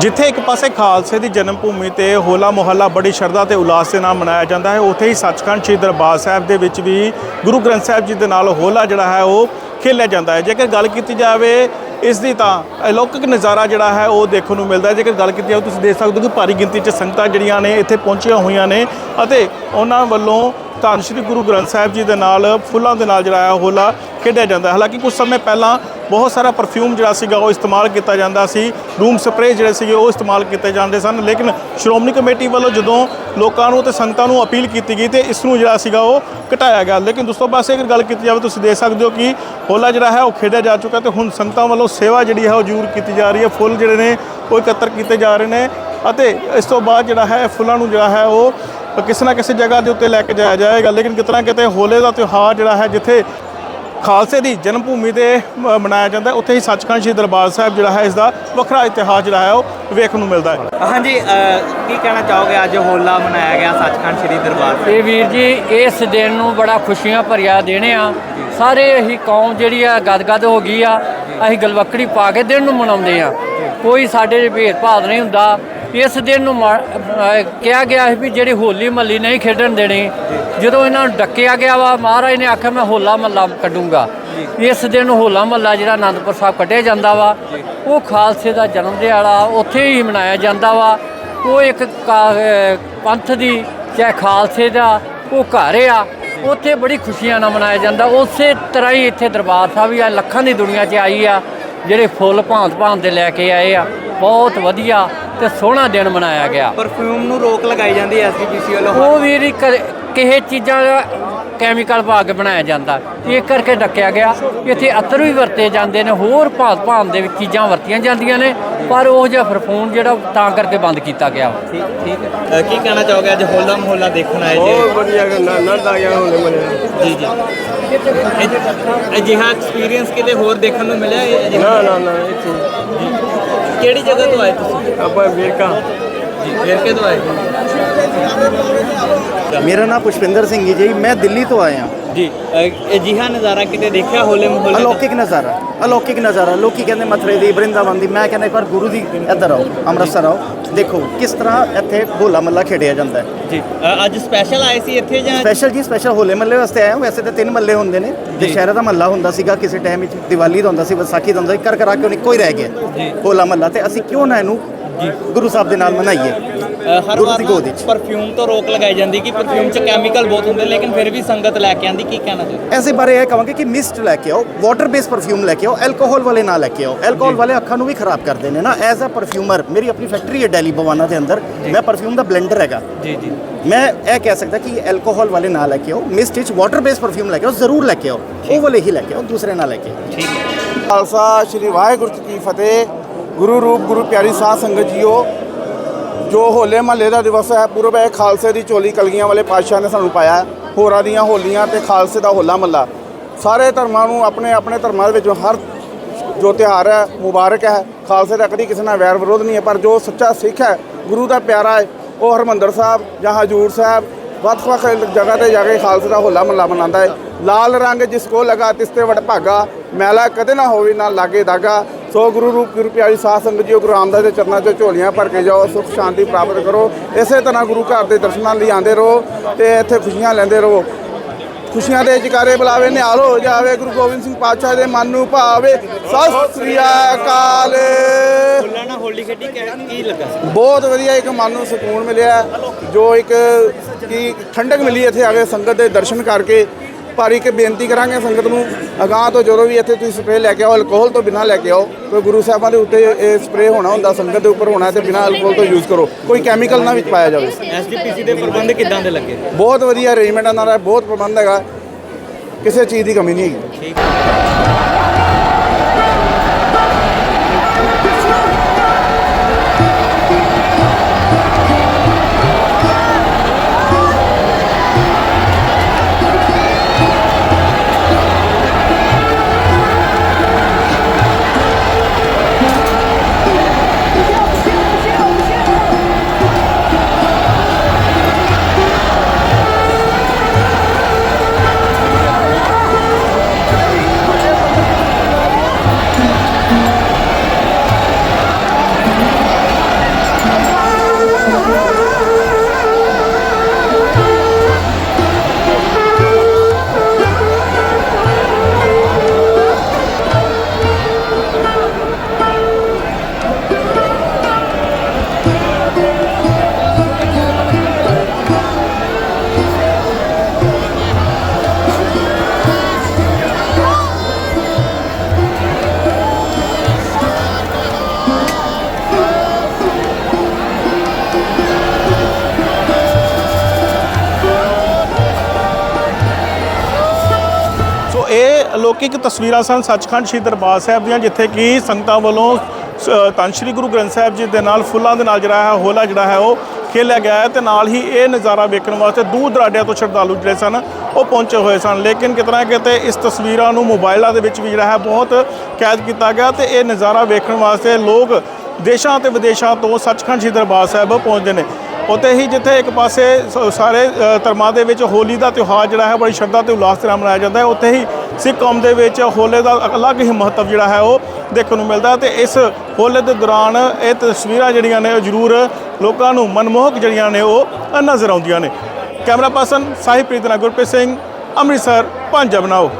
ਜਿੱਥੇ ਇੱਕ ਪਾਸੇ ਖਾਲਸੇ ਦੀ ਜਨਮ ਭੂਮੀ ਤੇ ਹੋਲਾ ਮੁਹੱਲਾ ਬੜੀ ਸ਼ਰਧਾ ਤੇ ਉਲਾਸ ਦੇ ਨਾਲ ਮਨਾਇਆ ਜਾਂਦਾ ਹੈ, ਉੱਥੇ ਹੀ ਸੱਚਖੰਡ ਸ੍ਰੀ ਦਰਬਾਰ ਸਾਹਿਬ ਦੇ ਵਿੱਚ ਵੀ ਗੁਰੂ ਗ੍ਰੰਥ ਸਾਹਿਬ ਜੀ ਦੇ ਨਾਲ ਹੋਲਾ ਜਿਹੜਾ ਹੈ ਉਹ ਖੇਲਿਆ ਜਾਂਦਾ ਹੈ। ਜੇਕਰ ਗੱਲ ਕੀਤੀ ਜਾਵੇ ਇਸ ਦੀ ਤਾਂ ਅਲੌਕਿਕ ਨਜ਼ਾਰਾ ਜਿਹੜਾ ਹੈ ਉਹ ਦੇਖਣ ਨੂੰ ਮਿਲਦਾ ਹੈ। ਜੇਕਰ ਗੱਲ ਕੀਤੀ ਜਾਵੇ, ਤੁਸੀਂ ਦੇਖ ਸਕਦੇ ਹੋ ਕਿ ਭਾਰੀ ਗਿਣਤੀ 'ਚ ਸੰਗਤਾਂ ਜਿਹੜੀਆਂ ਨੇ ਇੱਥੇ ਪਹੁੰਚੀਆਂ ਹੋਈਆਂ ਨੇ ਅਤੇ ਉਹਨਾਂ ਵੱਲੋਂ ਧੰਨ ਸ਼੍ਰੀ ਗੁਰੂ ਗ੍ਰੰਥ ਸਾਹਿਬ ਜੀ ਦੇ ਨਾਲ ਫੁੱਲਾਂ ਦੇ ਨਾਲ ਜਿਹੜਾ ਹੈ ਹੋਲਾ ਖੇਡਿਆ ਜਾਂਦਾ ਹਾਲਾਂਕਿ ਕੁਝ ਸਮੇਂ ਪਹਿਲਾਂ ਬਹੁਤ ਸਾਰਾ ਪਰਫਿਊਮ ਜਿਹੜਾ ਸੀਗਾ ਉਹ ਇਸਤੇਮਾਲ ਕੀਤਾ ਜਾਂਦਾ ਸੀ। ਰੂਮ ਸਪਰੇਅ ਜਿਹੜੇ ਸੀਗੇ ਉਹ ਇਸਤੇਮਾਲ ਕੀਤੇ ਜਾਂਦੇ ਸਨ। ਲੇਕਿਨ ਸ਼੍ਰੋਮਣੀ ਕਮੇਟੀ ਵੱਲੋਂ ਜਦੋਂ ਲੋਕਾਂ ਨੂੰ ਤੇ ਸੰਗਤਾਂ ਨੂੰ ਅਪੀਲ ਕੀਤੀ ਗਈ ਤੇ ਇਸ ਨੂੰ ਜਿਹੜਾ ਸੀਗਾ ਉਹ ਘਟਾਇਆ ਗਿਆ। ਲੇਕਿਨ ਦੋਸਤੋ ਪਾਸੇ ਅਗਰ ਗੱਲ ਕੀਤੀ ਜਾਵੇ, ਤੁਸੀਂ ਦੇਖ ਸਕਦੇ ਹੋ ਕਿ ਹੋਲਾ ਜਿਹੜਾ ਹੈ ਉਹ ਖੇਡਿਆ ਜਾ ਚੁੱਕਾ ਤੇ ਹੁਣ ਸੰਗਤਾਂ ਵੱਲੋਂ ਸੇਵਾ ਜਿਹੜੀ ਹੈ ਉਹ ਜ਼ਰੂਰ ਕੀਤੀ ਜਾ ਰਹੀ ਹੈ। ਫੁੱਲ ਜਿਹੜੇ ਨੇ ਉਹ ਇਕੱਤਰ ਕੀਤੇ ਜਾ ਰਹੇ ਨੇ ਅਤੇ ਇਸ ਤੋਂ ਬਾਅਦ ਜਿਹੜਾ ਹੈ ਫੁੱਲਾਂ ਨੂੰ ਜਿਹੜਾ ਹੈ ਉਹ ਕਿਸੇ ਨਾ ਕਿਸੇ ਜਗ੍ਹਾ ਦੇ ਉੱਤੇ ਲੈ ਕੇ ਜਾਇਆ ਜਾਏਗਾ। ਲੇਕਿਨ ਕਿਤਨਾ ਕਿਤੇ ਹੋਲੇ ਦਾ ਤਿਉਹਾਰ ਜਿਹੜਾ ਹੈ, ਜਿੱਥੇ ਖਾਲਸੇ ਦੀ ਜਨਮ ਭੂਮੀ ਤੇ ਮਨਾਇਆ ਜਾਂਦਾ ਹੈ, ਉੱਥੇ ਹੀ ਸੱਚਖੰਡ ਸ੍ਰੀ ਦਰਬਾਰ ਸਾਹਿਬ ਜਿਹੜਾ ਹੈ ਇਸ ਦਾ ਵੱਖਰਾ ਇਤਿਹਾਸ ਜਿਹੜਾ ਹੈ ਉਹ ਵੇਖਣ ਨੂੰ ਮਿਲਦਾ ਹੈ। ਹਾਂਜੀ ਕੀ ਕਹਿਣਾ ਚਾਹੋਗੇ? ਅੱਜ ਹੋਲਾ ਮਨਾਇਆ ਗਿਆ ਸੱਚਖੰਡ ਸ੍ਰੀ ਦਰਬਾਰ ਸਾਹਿਬ। ਇਹ ਵੀਰ ਜੀ ਇਸ ਦਿਨ ਨੂੰ ਬੜਾ ਖੁਸ਼ੀਆਂ ਭਰਿਆ ਦਿਨ ਆ। ਸਾਰੇ ਅਸੀਂ ਕੌਮ ਜਿਹੜੀ ਆ ਗਦਗਦ ਹੋ ਗਈ ਆ। ਅਸੀਂ ਗਲਵੱਕੜੀ ਪਾ ਕੇ ਦਿਨ ਨੂੰ ਮਨਾਉਂਦੇ ਆ। ਕੋਈ ਸਾਡੇ ਭੇਦਭਾਵ ਨਹੀਂ ਹੁੰਦਾ। ਇਸ ਦਿਨ ਨੂੰ ਮਾ- ਕਿਹਾ ਗਿਆ ਸੀ ਵੀ ਜਿਹੜੀ ਹੋਲੀ ਮੱਲੀ ਨਹੀਂ ਖੇਡਣ ਦੇਣੀ, ਜਦੋਂ ਇਹਨਾਂ ਨੂੰ ਡੱਕਿਆ ਗਿਆ ਵਾ, ਮਹਾਰਾਜ ਨੇ ਆਖਿਆ, ਮੈਂ ਹੋਲਾ ਮਹੱਲਾ ਕੱਢੂੰਗਾ। ਇਸ ਦਿਨ ਹੋਲਾ ਮਹੱਲਾ ਜਿਹੜਾ ਆਨੰਦਪੁਰ ਸਾਹਿਬ ਕੱਢਿਆ ਜਾਂਦਾ ਵਾ। ਉਹ ਖਾਲਸੇ ਦਾ ਜਨਮ ਦਿਹਾੜਾ ਉੱਥੇ ਹੀ ਮਨਾਇਆ ਜਾਂਦਾ ਵਾ। ਉਹ ਇੱਕ ਕਾ- ਪੰਥ ਦੀ, ਚਾਹੇ ਖਾਲਸੇ ਦਾ, ਉਹ ਘਰ ਆ। ਉੱਥੇ ਬੜੀ ਖੁਸ਼ੀਆਂ ਨਾਲ ਮਨਾਇਆ ਜਾਂਦਾ। ਉਸੇ ਤਰ੍ਹਾਂ ਹੀ ਇੱਥੇ ਦਰਬਾਰ ਸਾਹਿਬ ਵੀ ਆ, ਲੱਖਾਂ ਦੀ ਦੁਨੀਆ 'ਚ ਆਈ ਆ, ਜਿਹੜੇ ਫੁੱਲ ਭਾਂਤ ਭਾਂਤ ਦੇ ਲੈ ਕੇ ਆਏ ਆ। ਬਹੁਤ ਵਧੀਆ। ਤੇ ਸੋਹਣਾ ਦਿਨ ਮਨਾਇਆ ਗਿਆ। ਪਰਫਿਊਮ ਨੂੰ ਰੋਕ ਲਗਾਈ ਜਾਂਦੀ ਹੈ ਐਸਜੀਪੀਸੀ ਵੱਲੋਂ। ਉਹ ਵੀਰ ਇੱਕ ਕਿਸੇ ਚੀਜ਼ਾਂ ਦਾ ਕੈਮੀਕਲ ਪਾ ਕੇ ਬਣਾਇਆ ਜਾਂਦਾ। ਇਹ ਕਰਕੇ ਡੱਕਿਆ ਗਿਆ। ਇੱਥੇ ਅਤਰ ਵੀ ਵਰਤੇ ਜਾਂਦੇ ਨੇ ਹੋਰ ਭਾਂਤ ਭਾਂਤ ਦੇ ਵਿੱਚ ਚੀਜ਼ਾਂ ਵਰਤੀਆਂ ਜਾਂਦੀਆਂ ਨੇ ਪਰ ਉਹ ਜਿਹਾ ਫਰਫੂਨ ਜਿਹੜਾ ਤਾਂ ਕਰਕੇ ਬੰਦ ਕੀਤਾ ਗਿਆ। ਠੀਕ ਠੀਕ। ਕੀ ਕਹਿਣਾ ਚਾਹੋਗੇ? ਅੱਜ ਹੋਲਾ ਮਹੱਲਾ ਦੇਖਣ ਆਏ ਜੀ। ਬਹੁਤ ਵਧੀਆ ਨੰਦ ਆ ਗਿਆ ਹੁਣ ਮੈਨੂੰ ਜੀ ਜੀ। ਅਜਿਹਾ ਐਕਸਪੀਰੀਅੰਸ ਕਿਤੇ ਹੋਰ ਦੇਖਣ ਨੂੰ ਮਿਲਿਆ ਇਹ ਅਜਿਹਾ? ਨਾ ਨਾ ਨਾ ਇੱਥੇ। ਕਿਹੜੀ ਜਗ੍ਹਾ ਤੋਂ ਆਏ ਤੁਸੀਂ? ਆਪਾਂ ਵੇਰਕਾ ਜੀ ਵੇਰਕੇ ਤੋਂ ਆਏ ਮੇਰਾ ਨਾਮ ਪੁਸ਼ਪਿੰਦਰ ਸਿੰਘ ਹੈ ਜੀ ਮੈਂ ਦਿੱਲੀ ਤੋਂ ਆਇਆ। ਜੀ ਅ, ਅਜਿਹਾ ਨਜ਼ਾਰਾ ਕਿਤੇ ਦੇਖਿਆ ਹੋਲੇ ਮਹੱਲੇ ਦਾ? ਅਲੌਕਿਕ ਨਜ਼ਾਰਾ। ਅਲੌਕਿਕ ਨਜ਼ਾਰਾ ਲੋਕੀ ਕਹਿੰਦੇ ਮਥਰੇ ਦੀ ਬ੍ਰਿੰਦਾਵਨ ਦੀ ਮੈਂ ਕਹਿੰਦਾ ਇੱਕ ਵਾਰ ਗੁਰੂ ਦੀ ਇੱਧਰ ਆਓ ਅੰਮ੍ਰਿਤਸਰ ਆਓ ਦੇਖੋ ਕਿਸ ਤਰ੍ਹਾਂ ਇੱਥੇ ਹੋਲਾ ਮੱਲਾ ਖੇਡਿਆ ਜਾਂਦਾ ਹੈ। ਜੀ ਅ, ਅੱਜ ਸਪੈਸ਼ਲ ਆਏ ਸੀ ਇੱਥੇ ਜਾਂ ਸਪੈਸ਼ਲ ਜੀ ਸਪੈਸ਼ਲ ਹੋਲੇ ਮੱਲੇ ਵਾਸਤੇ ਆਇਆ ਵੈਸੇ ਤਾਂ ਤਿੰਨ ਮੱਲੇ ਹੁੰਦੇ ਨੇ। ਦੁਸ਼ਹਿਰੇ ਦਾ ਮੱਲਾ ਹੁੰਦਾ ਸੀਗਾ ਕਿਸੇ ਟਾਈਮ ਵਿੱਚ ਦੀਵਾਲੀ ਦਾ ਹੁੰਦਾ ਸੀ ਵਿਸਾਖੀ ਦਾ ਹੁੰਦਾ ਸੀ ਕਰ ਕਰਾ ਕੇ ਇੱਕੋ ਹੀ ਰਹਿ ਗਿਆ। ਹੋਲਾ ਮੱਲਾ ਤੇ ਅਸੀਂ ਕਿਉਂ ਨਾ ਇਹਨੂੰ ਗੁਰੂ ਸਾਹਿਬ ਦੇ ਨਾਲ ਮਨਾਈਏ। ਹਰ ਵਾਰ। ਪਰਫਿਊਮ ਤੋਂ ਰੋਕ ਲਗਾਈ ਜਾਂਦੀ ਕਿ ਪਰਫਿਊਮ 'ਚ ਕੈਮੀਕਲ ਬਹੁਤ ਹੁੰਦੇ ਲੇਕਿਨ ਫਿਰ ਵੀ ਸੰਗਤ ਲੈ ਕੇ ਆਂਦੀ ਕੀ ਕਹਿਣਾ ਚਾਹੋਗੇ? ਐਸੇ ਬਾਰੇ ਇਹ ਕਹਾਂਗੇ ਕਿ ਮਿਸਟ ਲੈ ਕੇ ਆਓ ਵਾਟਰ ਬੇਸ ਪਰਫਿਊਮ ਲੈ ਕੇ ਆਓ ਐਲਕੋਹਲ ਵਾਲੇ ਨਾ ਲੈ ਕੇ ਆਓ। ਐਲਕੋਹਲ ਵਾਲੇ ਅੱਖਾਂ ਨੂੰ ਵੀ ਖਰਾਬ ਕਰਦੇ ਨੇ ਨਾ। ਐਜ਼ ਅ ਪਰਫਿਊਮਰ ਮੇਰੀ ਆਪਣੀ ਫੈਕਟਰੀ ਹੈ ਦਿੱਲੀ ਬਵਾਨਾ ਦੇ ਅੰਦਰ। ਮੈਂ ਪਰਫਿਊਮ ਦਾ ਬਲੈਂਡਰ ਹੈਗਾ। ਜੀ ਜੀ। ਮੈਂ ਇਹ ਕਹਿ ਸਕਦਾ ਕਿ ਐਲਕੋਹਲ ਵਾਲੇ ਨਾ ਲੈ ਕੇ ਆਓ ਮਿਸਟ ਵਿੱਚ ਵਾਟਰ ਬੇਸ ਪਰਫਿਊਮ ਲੈ ਕੇ ਆਓ ਜ਼ਰੂਰ ਲੈ ਕੇ ਆਓ। ਉਹ ਵਾਲੇ ਹੀ ਲੈ ਕੇ ਆਓ ਦੂਸਰੇ ਨਾ ਲੈ ਕੇ ਆਓ। ਖਾਲਸਾ ਸ੍ਰੀ ਵਾਹਿਗੁਰੂ ਜੀ ਕੀ ਫਤਿਹ। ਗੁਰੂ ਰੂਪ ਗੁਰੂ ਪਿਆਰੀ ਸਾਧ ਸੰਗਤ ਜੀਓ ਜੋ ਹੋਲੇ ਮਹੱਲੇ ਦਾ ਦਿਵਸ ਹੈ, ਪੂਰਬ ਹੈ, ਖਾਲਸੇ ਦੀ ਚੋਲੀ ਕਲਗੀਆਂ ਵਾਲੇ ਪਾਤਸ਼ਾਹ ਨੇ ਸਾਨੂੰ ਪਾਇਆ ਹੋਰਾਂ ਦੀਆਂ ਹੋਲੀਆਂ ਤੇ ਖਾਲਸੇ ਦਾ ਹੋਲਾ ਮਹੱਲਾ। ਸਾਰੇ ਧਰਮਾਂ ਨੂੰ ਆਪਣੇ ਆਪਣੇ ਧਰਮਾਂ ਦੇ ਵਿੱਚੋਂ ਹਰ ਜੋ ਤਿਉਹਾਰ ਹੈ, ਮੁਬਾਰਕ ਹੈ। ਖਾਲਸੇ ਦਾ ਕਦੀ ਕਿਸੇ ਨਾਲ ਵੈਰ ਵਿਰੋਧ ਨਹੀਂ ਹੈ, ਪਰ ਜੋ ਸੱਚਾ ਸਿੱਖ ਹੈ, ਗੁਰੂ ਦਾ ਪਿਆਰਾ ਹੈ, ਉਹ ਹਰਮੰਦਰ ਸਾਹਿਬ ਜਾਂ ਹਜੂਰ ਸਾਹਿਬ ਵੱਖ-ਵੱਖ ਜਗ੍ਹਾ ਤੇ ਜਾ ਕੇ ਖਾਲਸੇ ਦਾ ਹੋਲਾ ਮਹੱਲਾ ਮਨਾਉਂਦਾ ਹੈ। ਲਾਲ ਰੰਗ ਜਿਸ ਕੋ ਲਗਾ, ਤਿਸ ਤੇ ਵਡ ਭਾਗਾ। ਮੈਲਾ ਕਦੇ ਨਾ ਹੋਵੇ, ਨਾ ਲਾਗੇ ਦਾਗਾ। ਸੋ ਗੁਰੂ ਰੂਪ, ਗੁਰੂ ਪਿਆਰੀ ਸਾਧ ਸੰਗਤ ਜੀਓ ਗੁਰੂ ਰਾਮਦਾਸ ਦੇ ਚਰਨਾਂ 'ਚ ਝੋਲੀਆਂ ਭਰ ਕੇ ਜਾਓ, ਸੁਖ ਸ਼ਾਂਤੀ ਪ੍ਰਾਪਤ ਕਰੋ। ਇਸੇ ਤਰ੍ਹਾਂ ਗੁਰੂ ਘਰ ਦੇ ਦਰਸ਼ਨਾਂ ਲਈ ਆਉਂਦੇ ਰਹੋ ਤੇ ਇੱਥੇ ਖੁਸ਼ੀਆਂ ਲੈਂਦੇ ਰਹੋ। ਖੁਸ਼ੀਆਂ ਦੇ ਜਕਾਰੇ ਬੁਲਾਵੇ, ਨਿਹਾਲ ਹੋ ਜਾਵੇ, ਗੁਰੂ ਗੋਬਿੰਦ ਸਿੰਘ ਪਾਤਸ਼ਾਹ ਦੇ ਮਨ ਨੂੰ ਭਾਵੇ। ਸਤਿ ਸ੍ਰੀ ਅਕਾਲ। ਹੋਲਾ ਨਾਲ ਹੋਲੀ ਖੇਡੀ ਕੀ ਲੱਗਾ ਬਹੁਤ ਵਧੀਆ ਇੱਕ ਮਨ ਨੂੰ ਸਕੂਨ ਮਿਲਿਆ, ਜੋ ਇੱਕ ਕੀ ਠੰਡਕ ਮਿਲੀ ਇੱਥੇ ਆ ਕੇ ਸੰਗਤ ਦੇ ਦਰਸ਼ਨ ਕਰਕੇ। ਪਰ ਇੱਕ ਬੇਨਤੀ ਕਰਾਂਗੇ ਸੰਗਤ ਨੂੰ ਅਗਾਹ ਤੋਂ ਜਦੋਂ ਵੀ ਇੱਥੇ ਤੁਸੀਂ ਸਪਰੇਅ ਲੈ ਕੇ ਆਓ ਅਲਕੋਹਲ ਤੋਂ ਬਿਨਾਂ ਲੈ ਕੇ ਆਓ ਕੋਈ ਗੁਰੂ ਸਾਹਿਬਾਂ ਦੇ ਉੱਤੇ ਇਹ ਸਪਰੇਅ ਹੋਣਾ ਹੁੰਦਾ ਸੰਗਤ ਦੇ ਉੱਪਰ ਹੋਣਾ ਤੇ ਬਿਨਾਂ ਅਲਕੋਹਲ ਤੋਂ ਯੂਜ਼ ਕਰੋ ਕੋਈ ਕੈਮੀਕਲ ਨਾ ਵਿੱਚ ਪਾਇਆ ਜਾਵੇ। ਐਸਜੀਪੀਸੀ ਦੇ ਪ੍ਰਬੰਧ ਕਿੱਦਾਂ ਦੇ ਲੱਗੇ? ਬਹੁਤ ਵਧੀਆ ਅਰੇਂਜਮੈਂਟ ਇਹਨਾਂ ਦਾ ਬਹੁਤ ਪ੍ਰਬੰਧ ਹੈਗਾ ਕਿਸੇ ਚੀਜ਼ ਦੀ ਕਮੀ ਨਹੀਂ ਹੈਗੀ। ਅਲੌਕਿਕ ਤਸਵੀਰਾਂ ਸਨ ਸੱਚਖੰਡ ਸ਼੍ਰੀ ਦਰਬਾਰ ਸਾਹਿਬ ਦੀਆਂ, ਜਿੱਥੇ ਕਿ ਸੰਗਤਾਂ ਵੱਲੋਂ ਸ- ਧੰਨ ਸ਼੍ਰੀ ਗੁਰੂ ਗ੍ਰੰਥ ਸਾਹਿਬ ਜੀ ਦੇ ਨਾਲ ਫੁੱਲਾਂ ਦੇ ਨਾਲ ਜਿਹੜਾ ਹੈ, ਹੋਲਾ ਜਿਹੜਾ ਹੈ, ਉਹ ਖੇਲਿਆ ਗਿਆ ਹੈ ਤੇ ਨਾਲ ਹੀ ਇਹ ਨਜ਼ਾਰਾ ਵੇਖਣ ਵਾਸਤੇ ਦੂਰ ਦਰਾਡਿਆਂ ਤੋਂ ਸ਼ਰਧਾਲੂ ਜਿਹੜੇ ਸਨ, ਉਹ ਪਹੁੰਚੇ ਹੋਏ ਸਨ। ਲੇਕਿਨ ਕਿਤਨਾ ਨਾ ਕਿਤੇ ਇਸ ਤਸਵੀਰਾਂ ਨੂੰ ਮੋਬਾਈਲਾਂ ਦੇ ਵਿੱਚ ਵੀ ਜਿਹੜਾ ਹੈ, ਬਹੁਤ ਕੈਦ ਕੀਤਾ ਗਿਆ ਤੇ ਇਹ ਨਜ਼ਾਰਾ ਵੇਖਣ ਵਾਸਤੇ ਲੋਕ ਦੇਸ਼ਾਂ ਤੇ ਵਿਦੇਸ਼ਾਂ ਤੋਂ ਸੱਚਖੰਡ ਸ਼੍ਰੀ ਦਰਬਾਰ ਸਾਹਿਬ ਪਹੁੰਚਦੇ ਨੇ। ਉੱਥੇ ਹੀ ਜਿੱਥੇ ਇੱਕ ਪਾਸੇ ਸ- ਸਾਰੇ ਧਰਮਾਂ ਦੇ ਵਿੱਚ ਹੋਲੀ ਦਾ ਤਿਉਹਾਰ ਜਿਹੜਾ ਹੈ, ਬੜੀ ਸ਼ਰਧਾ ਤੇ ਉਲਾਸ ਦੇ ਨਾਲ ਮਨਾਇਆ ਜਾਂਦਾ ਹੈ। ਉੱਥੇ ਹੀ ਸਿੱਖ ਕੌਮ ਦੇ ਵਿੱਚ ਹੋਲੇ ਦਾ ਅਲੱਗ ਹੀ ਮਹੱਤਵ ਜਿਹੜਾ ਹੈ, ਉਹ ਦੇਖਣ ਨੂੰ ਮਿਲਦਾ ਹੈ ਤੇ ਇਸ ਹੋਲੇ ਦੇ ਦੌਰਾਨ ਇਹ ਤਸਵੀਰਾਂ ਜਿਹੜੀਆਂ ਨੇ, ਉਹ ਜ਼ਰੂਰ ਲੋਕਾਂ ਨੂੰ ਮਨਮੋਹਕ ਜਿਹੜੀਆਂ ਨੇ, ਉਹ ਨਜ਼ਰ ਆਉਂਦੀਆਂ ਨੇ। ਕੈਮਰਾ ਪਰਸਨ ਸਾਹਿਬ ਪ੍ਰੀਤਨਾ ਗੁਰਪ੍ਰੀਤ ਸਿੰਘ, ਅੰਮ੍ਰਿਤਸਰ, ਪੰਜਾਬ ਨਾਓ।